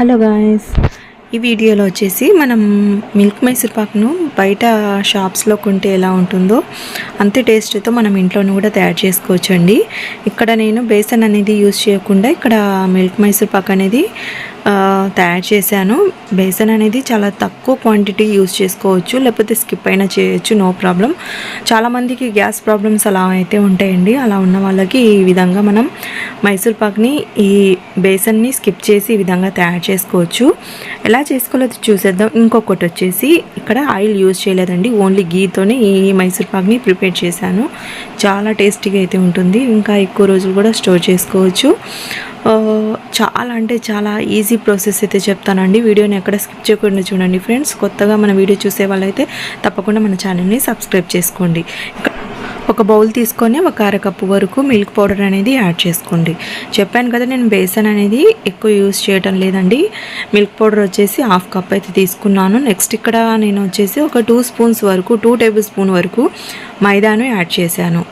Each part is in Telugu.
Hello guys. ఈ వీడియోలో వచ్చేసి మనం మిల్క్ మైసూర్ పాక్ను బయట షాప్స్లో కొంటే ఎలా ఉంటుందో అంతే టేస్ట్తో మనం ఇంట్లోనూ కూడా తయారు చేసుకోవచ్చు అండి ఇక్కడ నేను బేసన్ అనేది యూస్ చేయకుండా ఇక్కడ మిల్క్ మైసూర్ పాక్ అనేది తయారు చేశాను. బేసన్ అనేది చాలా తక్కువ క్వాంటిటీ యూస్ చేసుకోవచ్చు. లేకపోతే స్కిప్ అయినా చేయొచ్చు నో ప్రాబ్లం చాలామందికి గ్యాస్ ప్రాబ్లమ్స్ అలా అయితే ఉంటాయండి. అలా ఉన్న వాళ్ళకి ఈ విధంగా మనం మైసూర్ పాక్ని ఈ బేసన్ని స్కిప్ చేసి ఈ విధంగా తయారు చేసుకోవచ్చు. ఎలా చేసుకోవాలో చూసేద్దాం. ఇంకొకటి వచ్చేసి ఇక్కడ ఆయిల్ యూజ్ చేయలేదండి. ఓన్లీ గీతోనే ఈ మైసూర్ పాక్ని ప్రిపేర్ చేశాను. చాలా టేస్టీగా అయితే ఉంటుంది. ఇంకా ఎక్కువ రోజులు కూడా స్టోర్ చేసుకోవచ్చు. చాలా అంటే చాలా ఈజీ ప్రాసెస్ అయితే చెప్తానండి. వీడియోని ఎక్కడ స్కిప్ చేయకుండా చూడండి ఫ్రెండ్స్ కొత్తగా మన వీడియో చూసే వాళ్ళైతే తప్పకుండా మన ఛానల్ని సబ్స్క్రైబ్ చేసుకోండి. ఒక బౌల్ తీసుకొని ఒక అరకప్పు వరకు మిల్క్ పౌడర్ అనేది యాడ్ చేసుకోండి. చెప్పాను కదా నేను బేసన్ అనేది ఎక్కువ యూస్ చేయటం లేదండి. మిల్క్ పౌడర్ వచ్చేసి హాఫ్ కప్ అయితే తీసుకున్నాను. నెక్స్ట్ ఇక్కడ నేను వచ్చేసి ఒక టూ స్పూన్స్ వరకు టూ టేబుల్ స్పూన్ వరకు మైదాను యాడ్ చేశాను.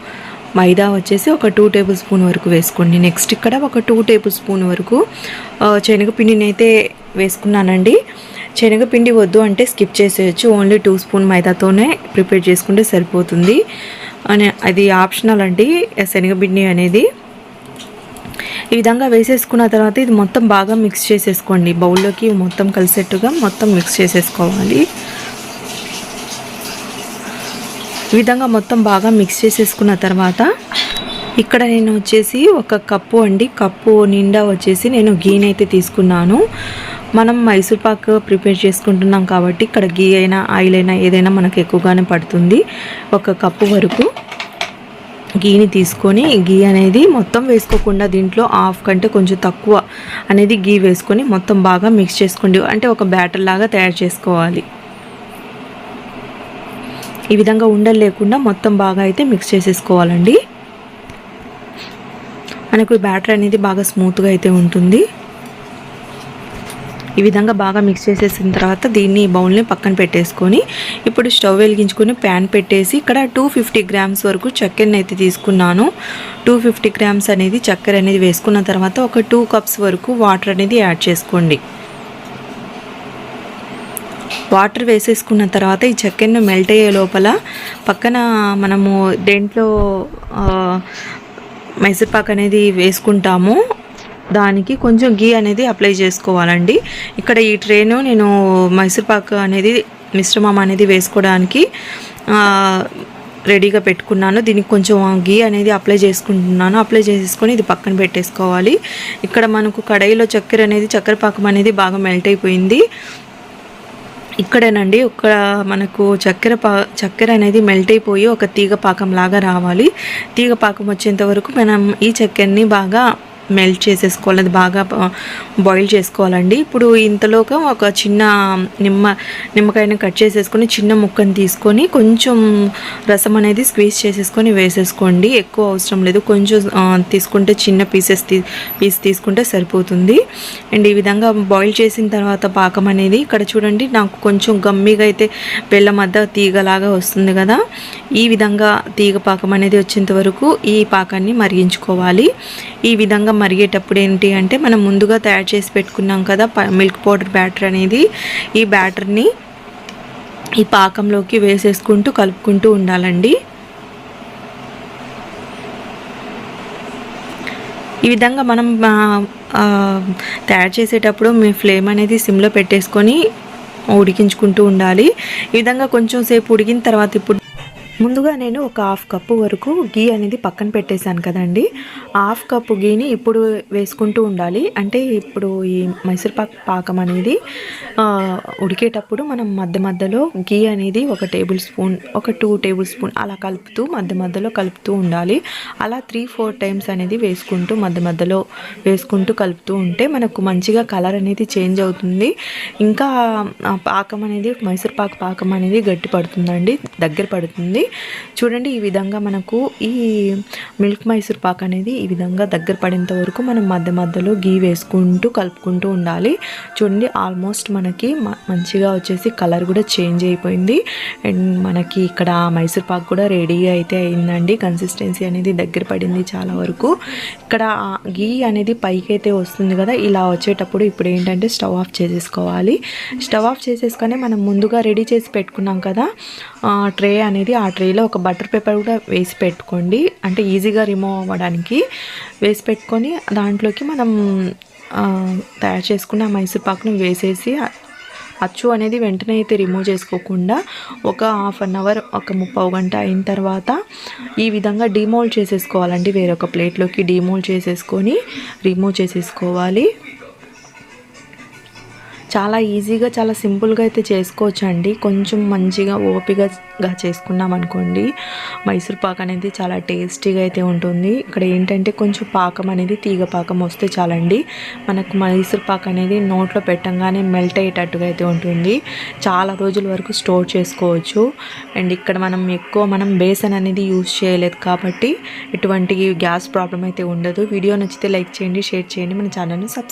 మైదా వచ్చేసి ఒక టూ టేబుల్ స్పూన్ వరకు వేసుకోండి. నెక్స్ట్ ఇక్కడ ఒక టూ టేబుల్ స్పూన్ వరకు శనగపిండిని అయితే వేసుకున్నానండి. శనగపిండి వద్దు అంటే స్కిప్ చేసేయచ్చు. ఓన్లీ టూ స్పూన్ మైదాతోనే ప్రిపేర్ చేసుకుంటే సరిపోతుంది. అని అది ఆప్షనల్ అండి శనగపిండి అనేది. ఈ విధంగా వేసేసుకున్న తర్వాత ఇది మొత్తం బాగా మిక్స్ చేసేసుకోండి. బౌల్లోకి మొత్తం కలిసేట్టుగా మొత్తం మిక్స్ చేసేసుకోవాలి. ఈ విధంగా మొత్తం బాగా మిక్స్ చేసేసుకున్న తర్వాత ఇక్కడ నేను వచ్చేసి ఒక కప్పు అండి. కప్పు నిండా వచ్చేసి నేను గీని అయితే తీసుకున్నాను. మనం మైసూర్ పాక్ ప్రిపేర్ చేసుకుంటున్నాం కాబట్టి ఇక్కడ గీ అయినా ఆయిల్ అయినా ఏదైనా మనకు ఎక్కువగానే పడుతుంది. ఒక కప్పు వరకు గీని తీసుకొని గీ అనేది మొత్తం వేసుకోకుండా దీంట్లో హాఫ్ కంటే కొంచెం తక్కువ అనేది గీ వేసుకొని మొత్తం బాగా మిక్స్ చేసుకోండి. అంటే ఒక బ్యాటర్ లాగా తయారు చేసుకోవాలి. ఈ విధంగా ఉండలు లేకుండా మొత్తం బాగా అయితే మిక్స్ చేసేసుకోవాలండి. మనకు బ్యాటర్ అనేది బాగా స్మూత్గా అయితే ఉంటుంది. ఈ విధంగా బాగా మిక్స్ చేసేసిన తర్వాత దీన్ని బౌల్ని పక్కన పెట్టేసుకొని ఇప్పుడు స్టవ్ వెలిగించుకొని ప్యాన్ పెట్టేసి ఇక్కడ టూ ఫిఫ్టీ గ్రామ్స్ వరకు చక్కెరని అయితే తీసుకున్నాను. టూ ఫిఫ్టీ గ్రామ్స్ అనేది చక్కెర అనేది వేసుకున్న తర్వాత ఒక టూ కప్స్ వరకు వాటర్ అనేది యాడ్ చేసుకోండి. వాటర్ వేసేసుకున్న తర్వాత ఈ చక్కెరను మెల్ట్ అయ్యే లోపల పక్కన మనము దేంట్లో మైసూర్పాక్ అనేది వేసుకుంటాము. దానికి కొంచెం గీ అనేది అప్లై చేసుకోవాలండి. ఇక్కడ ఈ ట్రేను నేను మైసూర్పాక్ అనేది మిశ్రమం అనేది వేసుకోవడానికి రెడీగా పెట్టుకున్నాను. దీనికి కొంచెం గీ అనేది అప్లై చేసుకుంటున్నాను. అప్లై చేసేసుకొని ఇది పక్కన పెట్టేసుకోవాలి. ఇక్కడ మనకు కడాయిలో చక్కెర అనేది చక్కెర పాకం అనేది బాగా మెల్ట్ అయిపోయింది. ఇక్కడేనండి. ఒక మనకు చక్కెర పా చక్కెర అనేది మెల్ట్ అయిపోయి ఒక తీగ పాకం లాగా రావాలి. తీగ పాకం వచ్చేంత వరకు మనం ఈ చక్కెరని బాగా మెల్ట్ చేసేసుకోవాలి అది బాగా బాయిల్ చేసుకోవాలండి. ఇప్పుడు ఇంతలోగా ఒక చిన్న నిమ్మ నిమ్మకాయని కట్ చేసేసుకొని చిన్న ముక్కని తీసుకొని కొంచెం రసం అనేది స్క్వీజ్ చేసేసుకొని వేసేసుకోండి. ఎక్కువ అవసరం లేదు. కొంచెం తీసుకుంటే చిన్న పీసెస్ తీ పీస్ తీసుకుంటే సరిపోతుంది. అండ్ ఈ విధంగా బాయిల్ చేసిన తర్వాత పాకం అనేది ఇక్కడ చూడండి నాకు కొంచెం గమ్మిగా అయితే బెల్లం మధ్య తీగలాగా వస్తుంది కదా. ఈ విధంగా తీగ పాకం అనేది వచ్చేంత వరకు ఈ పాకాన్ని మరిగించుకోవాలి. ఈ విధంగా మరిగేటప్పుడు ఏంటి అంటే మనం ముందుగా తయారు చేసి పెట్టుకున్నాం కదా మిల్క్ పౌడర్ బ్యాటర్ అనేది. ఈ బ్యాటర్ని ఈ పాకంలోకి వేసేసుకుంటూ కలుపుకుంటూ ఉండాలండి. ఈ విధంగా మనం తయారు చేసేటప్పుడు మీ ఫ్లేమ్ అనేది సిమ్లో పెట్టేసుకొని ఉడికించుకుంటూ ఉండాలి. ఈ విధంగా కొంచెం సేపు ఉడికిన తర్వాత ఇప్పుడు ముందుగా నేను ఒక హాఫ్ కప్పు వరకు గీ అనేది పక్కన పెట్టేశాను కదండి. హాఫ్ కప్పు గీని ఇప్పుడు వేసుకుంటూ ఉండాలి. అంటే ఇప్పుడు ఈ మైసూర్ పాక్ పాకం అనేది ఉడికేటప్పుడు మనం మధ్య మధ్యలో గీ అనేది ఒక టేబుల్ స్పూన్ ఒక టూ టేబుల్ స్పూన్ అలా కలుపుతూ మధ్య మధ్యలో కలుపుతూ ఉండాలి. అలా త్రీ ఫోర్ టైమ్స్ అనేది వేసుకుంటూ మధ్య మధ్యలో వేసుకుంటూ కలుపుతూ ఉంటే మనకు మంచిగా కలర్ అనేది చేంజ్ అవుతుంది. ఇంకా పాకం అనేది మైసూర్ పాక్ పాకం అనేది గట్టి పడుతుందండి దగ్గర పడుతుంది. చూడండి ఈ విధంగా మనకు ఈ మిల్క్ మైసూర్ పాక్ అనేది ఈ విధంగా దగ్గర పడేంత వరకు మనం మధ్య మధ్యలో గీ వేసుకుంటూ కలుపుకుంటూ ఉండాలి. చూడండి ఆల్మోస్ట్ మనకి మంచిగా వచ్చేసి కలర్ కూడా చేంజ్ అయిపోయింది. అండ్ మనకి ఇక్కడ మైసూర్ పాక్ కూడా రెడీ అయితే అయిందండి. కన్సిస్టెన్సీ అనేది దగ్గర పడింది చాలా వరకు. ఇక్కడ గీ అనేది పైకి అయితే వస్తుంది కదా ఇలా వచ్చేటప్పుడు ఇప్పుడు ఏంటంటే స్టవ్ ఆఫ్ చేసేసుకోవాలి. స్టవ్ ఆఫ్ చేసేసుకొని మనం ముందుగా రెడీ చేసి పెట్టుకున్నాం కదా ట్రే అనేది ఆ ట్రేలో ఒక బటర్ పేపర్ కూడా వేసి పెట్టుకోండి. అంటే ఈజీగా రిమూవ్ అవ్వడానికి వేసి పెట్టుకొని దాంట్లోకి మనం తయారు చేసుకున్న మైసూర్ పాక్ను వేసేసి అచ్చు అనేది వెంటనే అయితే రిమూవ్ చేసుకోకుండా ఒక హాఫ్ అన్ అవర్ ఒక ముప్పై గంట అయిన తర్వాత ఈ విధంగా డిమోల్డ్ చేసేసుకోవాలండి. వేరొక ప్లేట్లోకి డిమోల్డ్ చేసేసుకొని రిమూవ్ చేసేసుకోవాలి. చాలా ఈజీగా చాలా సింపుల్గా అయితే చేసుకోవచ్చు అండి కొంచెం మంచిగా ఓపికగా చేసుకున్నాం అనుకోండి. మైసూర్ పాక్ అనేది చాలా టేస్టీగా అయితే ఉంటుంది. ఇక్కడ ఏంటంటే కొంచెం పాకం అనేది తీగ పాకం వస్తే చాలండి. మనకు మైసూర్ పాక్ అనేది నోట్లో పెట్టంగానే మెల్ట్ అయ్యేటట్టుగా అయితే ఉంటుంది. చాలా రోజుల వరకు స్టోర్ చేసుకోవచ్చు. అండ్ ఇక్కడ మనం ఎక్కువ మనం బేసన్ అనేది యూస్ చేయలేదు కాబట్టి ఎటువంటి గ్యాస్ ప్రాబ్లం అయితే ఉండదు. వీడియో నచ్చితే లైక్ చేయండి షేర్ చేయండి. మన ఛానల్ని సబ్స్క్రైబ్